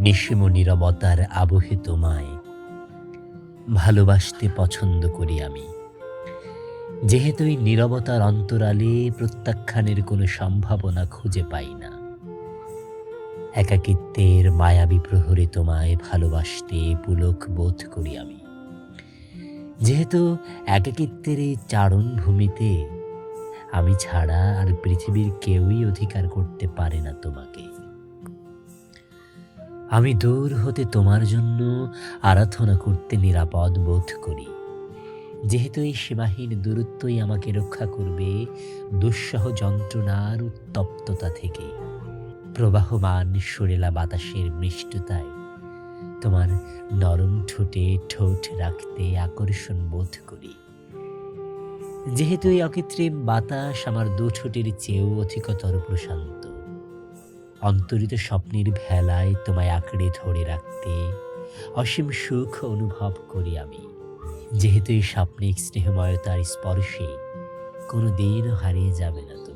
নিঃসীম নিরবতার আবহে তোমায়। ভালোবাসতে পছন্দ করি আমি। যেহেতু এই নিরবতার অন্তরালে প্রত্যাখ্যানের কোনো সম্ভাবনা খুঁজে পাই না। একাকিত্বের মায়াবী প্রহরে তোমায় ভালোবাসতে পুলক বোধ করি আমি। যেহেতু একাকিত্বের এই চারণ ভূমিতে আমি ছাড়া আর পৃথিবীর কেউই অধিকার করতে পারে না আমি দূর হতে তোমার জন্য আরাধনা করতে নিরাপদ বোধ করি। যেহেতু এই সীমাহীন দূরত্বই আমাকে রক্ষা করবে দুঃসহ যন্ত্রণার উত্তপ্ততা থেকে। প্রবাহমান সুরেলা বাতাসের মিষ্টতায় তোমার নরম ঠোঁটে ঠোঁট রাখতে আকর্ষণ বোধ করি। যেহেতু এই অকৃত্রিম বাতাস আমার দু ঠোঁটের চেয়েও অধিকতর প্রশান্ত। অন্তরিত স্বপ্নের ভেলায় তোমায় আঁকড়ে ধরে রাখতে অসীম সুখ অনুভব করি আমি। যেহেতু এই স্বপ্নিক স্নেহময়তার স্পর্শে কোনো দিনও হারিয়ে যাবে না তো।